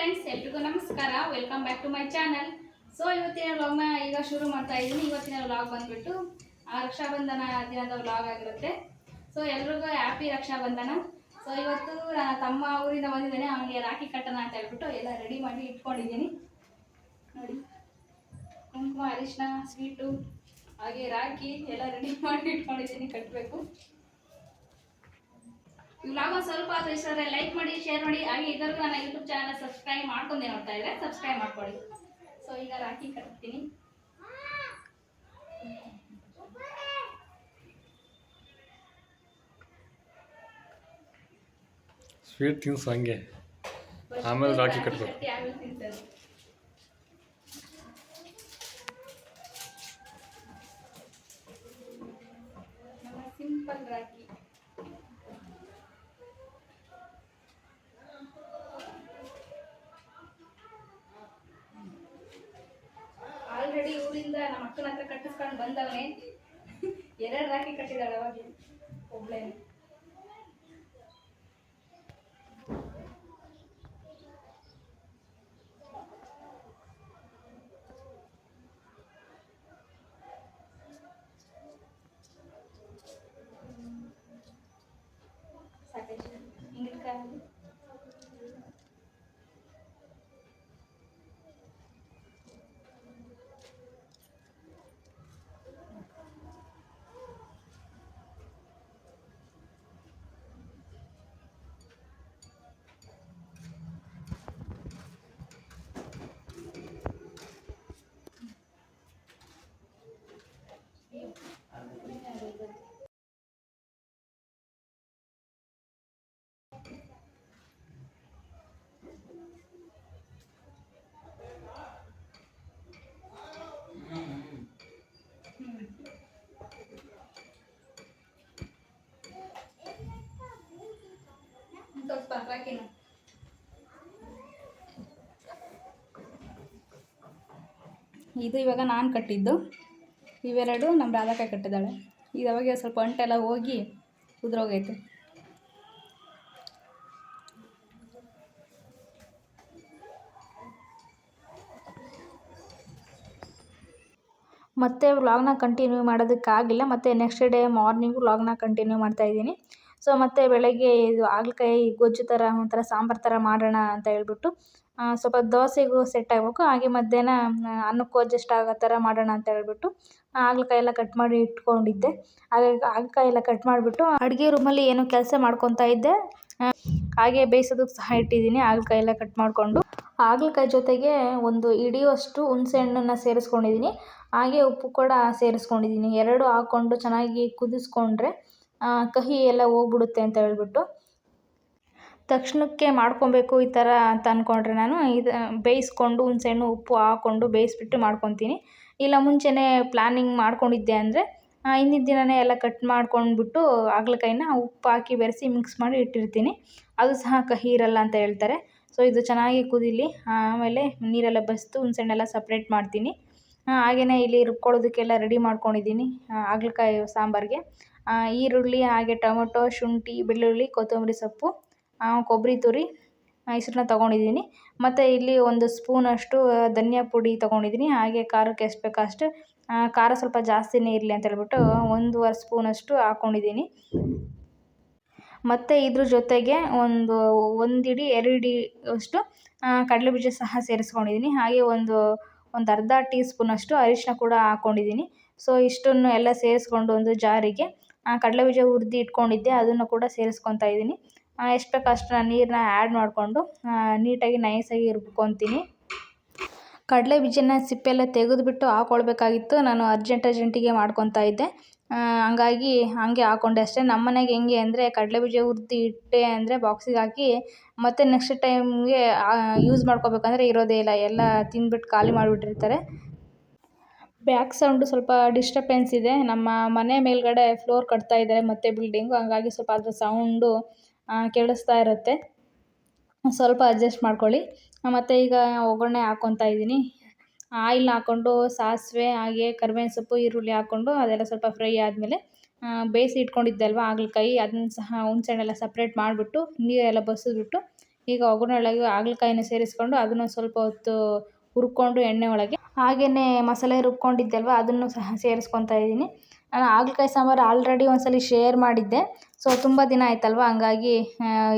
Friends ಎಲ್ರಿಗೂ ನಮಸ್ಕಾರ. Welcome back to my channel so ಇವತ್ತಿನ ವ್ಲಾಗ್ನ ಈಗ ಶುರು ಮಾಡ್ತಾ ಇದ್ದೀನಿ. ಇವತ್ತಿನ ವ್ಲಾಗ್ ಬಂದ್ಬಿಟ್ಟು ಆ, ರಕ್ಷಾಬಂಧನ ದಿನದ ವ್ಲಾಗ್ ಆಗಿರುತ್ತೆ. ಸೊ ಎಲ್ರಿಗೂ ಹ್ಯಾಪಿ ರಕ್ಷಾಬಂಧನ. ಸೊ ಇವತ್ತು ನನ್ನ ತಮ್ಮ ಊರಿಂದ ಬಂದಿದ್ದಾನೆ. ಅವನಿಗೆ ರಾಖಿ ಕಟ್ಟೋಣ ಅಂತ ಹೇಳ್ಬಿಟ್ಟು ಎಲ್ಲ ರೆಡಿ ಮಾಡಿ ಇಟ್ಕೊಂಡಿದ್ದೀನಿ. ನೋಡಿ. ಕುಂಕುಮ ಅರಿಶಿನ ಸ್ವೀಟು ಹಾಗೆ ರಾಖಿ ಎಲ್ಲ ರೆಡಿ ಮಾಡಿ ಇಟ್ಕೊಂಡಿದ್ದೀನಿ ಕಟ್ಟಬೇಕು. ವ್ಲಾಗ್ ಒಂದು ಸ್ವಲ್ಪ ಆದ್ರೆ ಇಷ್ಟ ಆದರೆ ಲೈಕ್ ಮಾಡಿ ಶೇರ್ ಮಾಡಿ. ಹಾಗೆ ಇದರಿಗೂ ನನ್ನ ಯೂಟ್ಯೂಬ್ ಚಾನಲ್ ಸಬ್ಸ್ಕ್ರೈಬ್ ಮಾಡ್ಕೊಂಡೆ ನೋಡ್ತಾ ಇದ್ರೆ ಸಬ್ಸ್ಕ್ರೈಬ್ ಮಾಡ್ಕೊಳ್ಳಿ. ಸೊ ಈಗ ರಾಖಿ ಕಟ್ತೀನಿ. ಸ್ವೀಟ್ ತಿನ್ಸು ಹಂಗೆ. ಆಮೇಲೆ ರಾಖಿ ಕಟ್ಬೇಕು. ಕಟ್ಟಿ ಆಮೇಲೆ ತಿಂತಾರೆ ನಮ್ಮ ಸಿಂಪಲ್ ರಾಖಿ ಆಲ್ರೆಡಿ ಊರಿಂದ ನಮ್ಮ ಅಕ್ಕನ ಹತ್ರ ಬಂದವನೇ ಎರಡು ರಾಖಿ ಕಟ್ಟಿದಾಳೆ ಅವಾಗ. ಒಬ್ಳೇ. ಸಾಕಷ್ಟು ಹಿಂಗಿಟ್ಕೊಂಡು ಇದು ಇವಾಗ ನಾನು ಕಟ್ಟಿದ್ದು. ಇವೆರಡು ನಮ್ಮ ರಾಧಾಕಾಯಿ ಕಟ್ಟಿದ್ದಾಳೆ. ಇದು ಅವಾಗ ಸ್ವಲ್ಪ ಅಂಟೆಲ್ಲ ಹೋಗಿ ಉದ್ರೋಗೈತೆ. ಮತ್ತೆ ವ್ಲಾಗ್ನ ಕಂಟಿನ್ಯೂ ಮಾಡೋದಕ್ಕಾಗಿಲ್ಲ. ಮತ್ತೆ ನೆಕ್ಸ್ಟ್ ಡೇ ಮಾರ್ನಿಂಗ್ ವ್ಲಾಗ್ನ ಕಂಟಿನ್ಯೂ ಮಾಡ್ತಾಯಿದ್ದೀನಿ ಸೊ ಮತ್ತು ಬೆಳಗ್ಗೆ ಇದು ಹಾಗಲಕಾಯಿ ಗೊಜ್ಜು ಥರ, ಒಂಥರ ಸಾಂಬಾರು ಥರ ಮಾಡೋಣ ಅಂತ ಹೇಳ್ಬಿಟ್ಟು ಸ್ವಲ್ಪ ದೋಸೆಗೂ ಸೆಟ್ ಆಗಬೇಕು. ಹಾಗೆ ಮಧ್ಯಾಹ್ನ ಅನ್ನಕ್ಕೂ ಅಡ್ಜಸ್ಟ್ ಆಗೋ ಥರ ಮಾಡೋಣ ಅಂತ ಹೇಳ್ಬಿಟ್ಟು ಹಾಗಲಕಾಯಿ ಎಲ್ಲ ಕಟ್ ಮಾಡಿ ಇಟ್ಕೊಂಡಿದ್ದೆ. ಹಾಗೆ ಹಾಗಲಕಾಯಿ ಎಲ್ಲ ಕಟ್ ಮಾಡಿಬಿಟ್ಟು, ಅಡುಗೆ ರೂಮಲ್ಲಿ ಏನೋ ಕೆಲಸ ಮಾಡ್ಕೊತಾ ಇದ್ದೆ. ಹಾಗೆ ಬೇಯಿಸೋದಕ್ಕೆ ಸಹ ಇಟ್ಟಿದ್ದೀನಿ. ಹಾಗಲಕಾಯಿ ಎಲ್ಲ ಕಟ್ ಮಾಡಿಕೊಂಡು, ಹಾಗಲಕಾಯಿ ಜೊತೆಗೆ ಒಂದು ಇಡಿಯುವಷ್ಟು ಹುಣಸೆ ಹಣ್ಣನ್ನು ಸೇರಿಸ್ಕೊಂಡಿದ್ದೀನಿ. ಹಾಗೆ ಉಪ್ಪು ಕೂಡ ಸೇರಿಸ್ಕೊಂಡಿದ್ದೀನಿ. ಎರಡು ಹಾಕ್ಕೊಂಡು ಚೆನ್ನಾಗಿ ಕುದಿಸ್ಕೊಂಡ್ರೆ ಕಹಿ ಎಲ್ಲ ಹೋಗ್ಬಿಡುತ್ತೆ ಅಂತ ಹೇಳ್ಬಿಟ್ಟು. ತಕ್ಷಣಕ್ಕೆ ಮಾಡ್ಕೊಬೇಕು ಈ ಥರ ಅಂತ ಅಂದ್ಕೊಂಡ್ರೆ ನಾನು ಇದು, ಬೇಯಿಸ್ಕೊಂಡು ಹುಣಸೆಹಣ್ಣು, ಉಪ್ಪು ಹಾಕ್ಕೊಂಡು ಬೇಯಿಸ್ಬಿಟ್ಟು ಮಾಡ್ಕೊತೀನಿ. ಇಲ್ಲ, ಮುಂಚೆನೇ ಪ್ಲ್ಯಾನಿಂಗ್ ಮಾಡ್ಕೊಂಡಿದ್ದೆ ಅಂದರೆ ಹಿಂದಿನ ದಿನವೇ ಎಲ್ಲ ಕಟ್ ಮಾಡ್ಕೊಂಡ್ಬಿಟ್ಟು ಹಾಗಲಕಾಯಿನ ಉಪ್ಪು ಹಾಕಿ ಬೆರೆಸಿ ಮಿಕ್ಸ್ ಮಾಡಿ ಇಟ್ಟಿರ್ತೀನಿ. ಅದು ಸಹ ಕಹಿ ಇರಲ್ಲ ಅಂತ ಹೇಳ್ತಾರೆ. ಸೊ, ಇದು ಚೆನ್ನಾಗಿ ಕುದೀಲಿ, ಆಮೇಲೆ ನೀರೆಲ್ಲ ಬಸಿದು ಹುಣಸೆಹಣ್ಣೆಲ್ಲ ಸಪ್ರೇಟ್ ಮಾಡ್ತೀನಿ. ಹಾಗೆಯೇ ಇಲ್ಲಿ ರುಬ್ಕೊಳ್ಳೋದಕ್ಕೆಲ್ಲ ರೆಡಿ ಮಾಡ್ಕೊಂಡಿದ್ದೀನಿ ಹಾಗಲಕಾಯಿ ಸಾಂಬಾರಿಗೆ. ಈರುಳ್ಳಿ, ಹಾಗೆ ಟೊಮೊಟೊ, ಶುಂಠಿ, ಬೆಳ್ಳುಳ್ಳಿ, ಕೊತ್ತಂಬರಿ ಸೊಪ್ಪು ಕೊಬ್ಬರಿ ತುರಿ ಇಷ್ಟನ್ನ ತೊಗೊಂಡಿದ್ದೀನಿ. ಮತ್ತು ಇಲ್ಲಿ ಒಂದು ಸ್ಪೂನಷ್ಟು ಧನಿಯಾ ಪುಡಿ ತೊಗೊಂಡಿದ್ದೀನಿ. ಹಾಗೆ ಖಾರಕ್ಕೆ ಎಷ್ಟು ಬೇಕೋ ಅಷ್ಟು ಖಾರ ಸ್ವಲ್ಪ ಜಾಸ್ತಿನೇ ಇರಲಿ ಅಂತ ಹೇಳ್ಬಿಟ್ಟು ಒಂದೂವರೆ ಸ್ಪೂನಷ್ಟು ಹಾಕ್ಕೊಂಡಿದ್ದೀನಿ ಮತ್ತು ಇದ್ರ ಜೊತೆಗೆ ಒಂದು ಒಂದು ಹಿಡಿ ಎರಡು ಹಿಡಿ ಅಷ್ಟು ಕಡಲೆ ಬೀಜ ಸಹ ಸೇರಿಸ್ಕೊಂಡಿದ್ದೀನಿ. ಹಾಗೆ ಒಂದು ಒಂದು ಅರ್ಧ ಟೀ ಸ್ಪೂನಷ್ಟು ಅರಿಶಿನ ಕೂಡ ಹಾಕ್ಕೊಂಡಿದ್ದೀನಿ ಸೊ ಇಷ್ಟನ್ನು ಎಲ್ಲ ಸೇರಿಸ್ಕೊಂಡು ಒಂದು ಜಾರಿಗೆ ಕಡಲೆ ಬೀಜ ಹುರಿದು ಇಟ್ಕೊಂಡಿದ್ದೆ, ಅದನ್ನು ಕೂಡ ಸೇರಿಸ್ಕೊತಾ ಇದ್ದೀನಿ. ಎಷ್ಟು ಬೇಕೋ ಅಷ್ಟು ನಾನು ನೀರನ್ನ ಆ್ಯಡ್ ಮಾಡಿಕೊಂಡು ನೀಟಾಗಿ ನೈಸಾಗಿ ರುಬ್ಕೊತೀನಿ. ಕಡಲೆ ಬೀಜನ ಸಿಪ್ಪೆಲ್ಲ ತೆಗೆದುಬಿಟ್ಟು ಹಾಕ್ಕೊಳ್ಬೇಕಾಗಿತ್ತು ನಾನು ಅರ್ಜೆಂಟ್ ಅರ್ಜೆಂಟಿಗೆ ಮಾಡ್ಕೊತಾ ಇದ್ದೆ. ಹಂಗಾಗಿ ಹಾಗೆ ಹಾಕ್ಕೊಂಡೆ ಅಷ್ಟೇ. ನಮ್ಮ ಮನೆಗೆ ಹೆಂಗೆ ಅಂದರೆ ಕಡಲೆ ಬೀಜ ಹುರಿದು ಇಟ್ಟೆ ಅಂದರೆ ಬಾಕ್ಸಿಗೆ ಹಾಕಿ ಮತ್ತೆ ನೆಕ್ಸ್ಟ್ ಟೈಮ್ಗೆ ಯೂಸ್ ಮಾಡ್ಕೋಬೇಕಂದ್ರೆ ಇರೋದೇ ಇಲ್ಲ. ಎಲ್ಲ ತಿಂದ್ಬಿಟ್ಟು ಖಾಲಿ ಮಾಡಿಬಿಟ್ಟಿರ್ತಾರೆ. ಬ್ಯಾಕ್ ಸೌಂಡು ಸ್ವಲ್ಪ ಡಿಸ್ಟರ್ಬೆನ್ಸ್ ಇದೆ. ನಮ್ಮ ಮನೆ ಮೇಲ್ಗಡೆ ಫ್ಲೋರ್ ಕಟ್ತಾ ಇದ್ದಾರೆ ಮತ್ತೆ ಬಿಲ್ಡಿಂಗು ಹಂಗಾಗಿ ಸ್ವಲ್ಪ ಅದ್ರ ಸೌಂಡು ಕೇಳಿಸ್ತಾ ಇರುತ್ತೆ. ಸ್ವಲ್ಪ ಅಡ್ಜಸ್ಟ್ ಮಾಡ್ಕೊಳ್ಳಿ. ಮತ್ತು ಈಗ ಒಗ್ಗರಣೆ ಹಾಕ್ಕೊತಾ ಇದ್ದೀನಿ. ಆಯಿಲ್ ಹಾಕ್ಕೊಂಡು ಸಾಸಿವೆ, ಹಾಗೆ ಕರ್ಬೇವಿನ ಸೊಪ್ಪು, ಈರುಳ್ಳಿ ಹಾಕ್ಕೊಂಡು ಅದೆಲ್ಲ ಸ್ವಲ್ಪ ಫ್ರೈ ಆದಮೇಲೆ ಬೇಯಿಸಿ ಇಟ್ಕೊಂಡಿದ್ದೆ ಅಲ್ವಾ ಹಾಗಲಕಾಯಿ, ಅದನ್ನ ಸಹ ಹುಣ್ಸೆಹಣ್ಣೆಲ್ಲ ಸಪ್ರೇಟ್ ಮಾಡಿಬಿಟ್ಟು, ನೀರೆಲ್ಲ ಬಸಿದ್ಬಿಟ್ಟು ಈಗ ಒಗ್ಗರಣೆಯೊಳಗೆ ಹಾಗಲಕಾಯಿನ ಸೇರಿಸ್ಕೊಂಡು ಅದನ್ನು ಸ್ವಲ್ಪ ಹೊತ್ತು ಹುರ್ಕೊಂಡು ಎಣ್ಣೆ ಒಳಗೆ ಹಾಗೆಯೇ ಮಸಾಲೆ ರುಬ್ಕೊಂಡಿದ್ದೆ ಅಲ್ವಾ ಅದನ್ನು ಸಹ ಸೇರಿಸ್ಕೊತಾ ಇದ್ದೀನಿ. ನಾನು ಹಾಗಲಕಾಯಿ ಸಾಂಬಾರು ಆಲ್ರೆಡಿ ಒಂದ್ಸಲ ಶೇರ್ ಮಾಡಿದ್ದೆ. ಸೊ ತುಂಬ ದಿನ ಆಯ್ತಲ್ವ? ಹಂಗಾಗಿ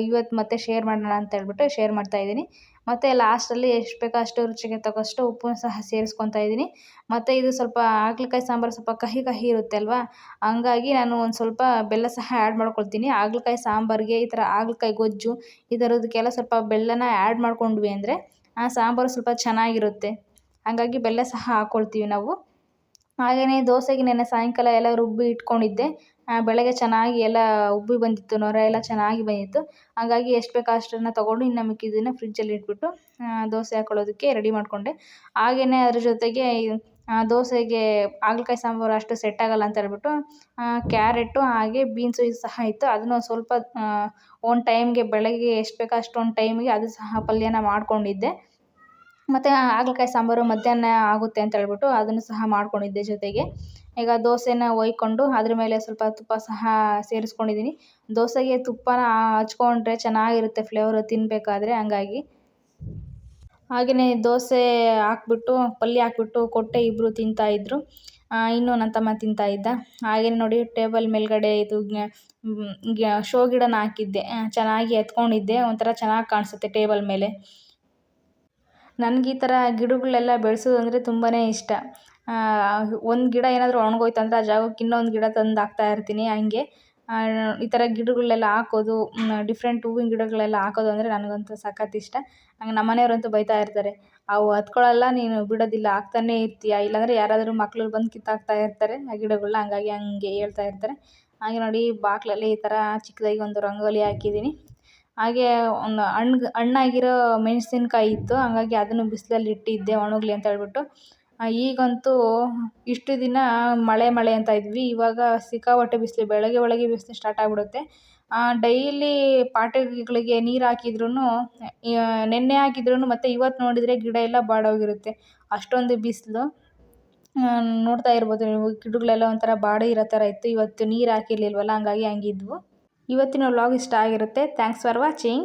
ಇವತ್ತು ಮತ್ತೆ ಶೇರ್ ಮಾಡೋಣ ಅಂತ ಹೇಳ್ಬಿಟ್ಟು ಶೇರ್ ಮಾಡ್ತಾಯಿದ್ದೀನಿ ಮತ್ತು ಲಾಸ್ಟಲ್ಲಿ ಎಷ್ಟು ಬೇಕೋ ಅಷ್ಟು ರುಚಿಗೆ ತಕ್ಕಷ್ಟು ಉಪ್ಪನ್ನು ಸಹ ಸೇರಿಸ್ಕೊತಾ ಇದ್ದೀನಿ. ಮತ್ತು ಇದು ಸ್ವಲ್ಪ ಹಾಗಲಕಾಯಿ ಸಾಂಬಾರು ಸ್ವಲ್ಪ ಕಹಿ ಕಹಿ ಇರುತ್ತೆ ಅಲ್ವಾ? ಹಂಗಾಗಿ ನಾನು ಒಂದು ಸ್ವಲ್ಪ ಬೆಲ್ಲ ಸಹ ಆ್ಯಡ್ ಮಾಡ್ಕೊಳ್ತೀನಿ. ಹಾಗಲಕಾಯಿ ಸಾಂಬಾರಿಗೆ ಈ ಥರ ಹಾಗಲಕಾಯಿ ಗೊಜ್ಜು, ಈ ಥರದಕ್ಕೆಲ್ಲ ಸ್ವಲ್ಪ ಬೆಲ್ಲನ ಆ್ಯಡ್ ಮಾಡ್ಕೊಂಡ್ವಿ ಅಂದರೆ, ಆ ಸಾಂಬಾರು ಸ್ವಲ್ಪ ಚೆನ್ನಾಗಿರುತ್ತೆ. ಹಾಗಾಗಿ ಬೆಲ್ಲ ಸಹ ಹಾಕ್ಕೊಳ್ತೀವಿ ನಾವು. ಹಾಗೆಯೇ ದೋಸೆಗೆ ನೆನ್ನೆ ಸಾಯಂಕಾಲ ಎಲ್ಲ ರುಬ್ಬಿ ಇಟ್ಕೊಂಡಿದ್ದೆ. ಬೆಳಗ್ಗೆ ಚೆನ್ನಾಗಿ ಎಲ್ಲ ಉಬ್ಬಿ ಬಂದಿತ್ತು, ನೊರೆ ಎಲ್ಲ ಚೆನ್ನಾಗಿ ಬಂದಿತ್ತು. ಹಾಗಾಗಿ ಎಷ್ಟು ಬೇಕೋ ಅಷ್ಟನ್ನು ತೊಗೊಂಡು ಇನ್ನು ಮಿಕ್ಕಿದ್ದನ್ನು ಫ್ರಿಜ್ಜಲ್ಲಿ ಇಟ್ಬಿಟ್ಟು ದೋಸೆ ಹಾಕ್ಕೊಳ್ಳೋದಕ್ಕೆ ರೆಡಿ ಮಾಡಿಕೊಂಡೆ. ಹಾಗೆಯೇ ಅದ್ರ ಜೊತೆಗೆ ದೋಸೆಗೆ ಹಾಗಲಕಾಯಿ ಸಾಂಬಾರು ಅಷ್ಟು ಸೆಟ್ ಆಗಲ್ಲ ಅಂತ ಹೇಳ್ಬಿಟ್ಟು ಕ್ಯಾರೆಟು ಹಾಗೆ ಬೀನ್ಸು ಇದು ಸಹ ಇತ್ತು. ಅದನ್ನು ಸ್ವಲ್ಪ ಒಂದು ಟೈಮ್ಗೆ ಬೆಳಗ್ಗೆ ಎಷ್ಟು ಬೇಕೋ ಅಷ್ಟೊಂದು ಟೈಮಿಗೆ ಅದು ಸಹ ಪಲ್ಯನ ಮಾಡಿಕೊಂಡಿದ್ದೆ. ಮತ್ತು ಹಾಗಲಕಾಯಿ ಸಾಂಬಾರು ಮಧ್ಯಾಹ್ನ ಆಗುತ್ತೆ ಅಂತ ಹೇಳ್ಬಿಟ್ಟು ಅದನ್ನು ಸಹ ಮಾಡ್ಕೊಂಡಿದ್ದೆ ಜೊತೆಗೆ. ಈಗ ದೋಸೆನ ಒಯ್ಕೊಂಡು ಅದ್ರ ಮೇಲೆ ಸ್ವಲ್ಪ ತುಪ್ಪ ಸಹ ಸೇರಿಸ್ಕೊಂಡಿದ್ದೀನಿ. ದೋಸೆಗೆ ತುಪ್ಪನ ಹಚ್ಕೊಂಡ್ರೆ ಚೆನ್ನಾಗಿರುತ್ತೆ ಫ್ಲೇವರ್ ತಿನ್ನಬೇಕಾದ್ರೆ ಹಂಗಾಗಿ. ಹಾಗೆಯೇ ದೋಸೆ ಹಾಕ್ಬಿಟ್ಟು, ಪಲ್ಯ ಹಾಕ್ಬಿಟ್ಟು, ಕೊಟ್ಟೆ ಇಬ್ಬರು ತಿಂತಾಯಿದ್ರು ಇನ್ನೂ ನನ್ನ ತಮ್ಮ ತಿಂತಾಯಿದ್ದ ಹಾಗೆಯೇ ನೋಡಿ ಟೇಬಲ್ ಮೇಲ್ಗಡೆ ಇದು ಶೋ ಗಿಡನ ಹಾಕಿದ್ದೆ. ಚೆನ್ನಾಗಿ ಎತ್ಕೊಂಡಿದ್ದೆ. ಒಂಥರ ಚೆನ್ನಾಗಿ ಕಾಣಿಸುತ್ತೆ ಟೇಬಲ್ ಮೇಲೆ. ನನಗೆ ಈ ಥರ ಗಿಡಗಳೆಲ್ಲ ಬೆಳೆಸೋದು ಅಂದರೆ ತುಂಬಾ ಇಷ್ಟ. ಒಂದು ಗಿಡ ಏನಾದರೂ ಒಣಗೋಯ್ತು ಅಂದರೆ ಆ ಜಾಗಕ್ಕೆ ಇನ್ನೊಂದು ಗಿಡ ತಂದು ಹಾಕ್ತಾ ಇರ್ತೀನಿ ಹಂಗೆ. ಈ ಥರ ಗಿಡಗಳೆಲ್ಲ ಹಾಕೋದು ಡಿಫ್ರೆಂಟ್ ಹೂವಿನ ಗಿಡಗಳೆಲ್ಲ ಹಾಕೋದು ಅಂದರೆ ನನಗಂತೂ ಸಖತ್ತು ಇಷ್ಟ. ಹಂಗೆ ನಮ್ಮ ಮನೆಯವರಂತೂ ಬೈತಾ ಇರ್ತಾರೆ, ಅವು ಹತ್ಕೊಳ್ಳಲ್ಲ ನೀನು ಬಿಡೋದಿಲ್ಲ, ಹಾಕ್ತಾನೇ ಇರ್ತೀಯ? ಇಲ್ಲಾಂದರೆ ಯಾರಾದರೂ ಮಕ್ಳು ಬಂದು ಕಿತ್ತಾಕ್ತಾ ಇರ್ತಾರೆ, ಆ ಗಿಡಗಳನ್ನ ಹಂಗಾಗಿ ಹಂಗೆ ಹೇಳ್ತಾ ಇರ್ತಾರೆ. ಹಾಗೆ ನೋಡಿ, ಬಾಕ್ಲಲ್ಲಿ ಈ ಥರ ಚಿಕ್ಕದಾಗಿ ಒಂದು ರಂಗೋಲಿ ಹಾಕಿದ್ದೀನಿ. ಹಾಗೆ ಒಂದು ಹಣ್ಣು, ಹಣ್ಣಾಗಿರೋ ಮೆಣಸಿನ್ಕಾಯಿ ಇತ್ತು. ಹಂಗಾಗಿ ಅದನ್ನು ಬಿಸ್ಲಲ್ಲಿ ಇಟ್ಟಿದ್ದೆ, ಒಣಗಲಿ ಅಂತ ಹೇಳ್ಬಿಟ್ಟು. ಈಗಂತೂ ಇಷ್ಟು ದಿನ ಮಳೆ ಮಳೆ ಅಂತ ಇದ್ವಿ. ಇವಾಗ ಸಿಕ್ಕಾಪಟ್ಟೆ ಬಿಸಿಲು, ಬೆಳಗ್ಗೆ ಒಳಗೆ ಬಿಸಿಲು ಸ್ಟಾರ್ಟ್ ಆಗಿಬಿಡುತ್ತೆ. ಡೈಲಿ ಪಾಟಿಗಳಿಗೆ ನೀರು ಹಾಕಿದ್ರೂ ನೆನ್ನೆ ಹಾಕಿದ್ರೂ ಮತ್ತು ಇವತ್ತು ನೋಡಿದರೆ ಗಿಡ ಎಲ್ಲ ಬಾಡೋಗಿರುತ್ತೆ. ಅಷ್ಟೊಂದು ಬಿಸಿಲು. ನೋಡ್ತಾ ಇರ್ಬೋದು ನೀವು, ಗಿಡಗಳೆಲ್ಲ ಒಂಥರ ಬಾಡಿ ಇರೋ ಥರ ಇತ್ತು. ಇವತ್ತು ನೀರು ಹಾಕಿರ್ಲಿಲ್ವಲ್ಲ, ಹಂಗಾಗಿ ಹಂಗಿದ್ವು. ಇವತ್ತಿನ ವ್ಲಾಗ್ ಇಷ್ಟ ಆಗಿರುತ್ತೆ. Thanks for watching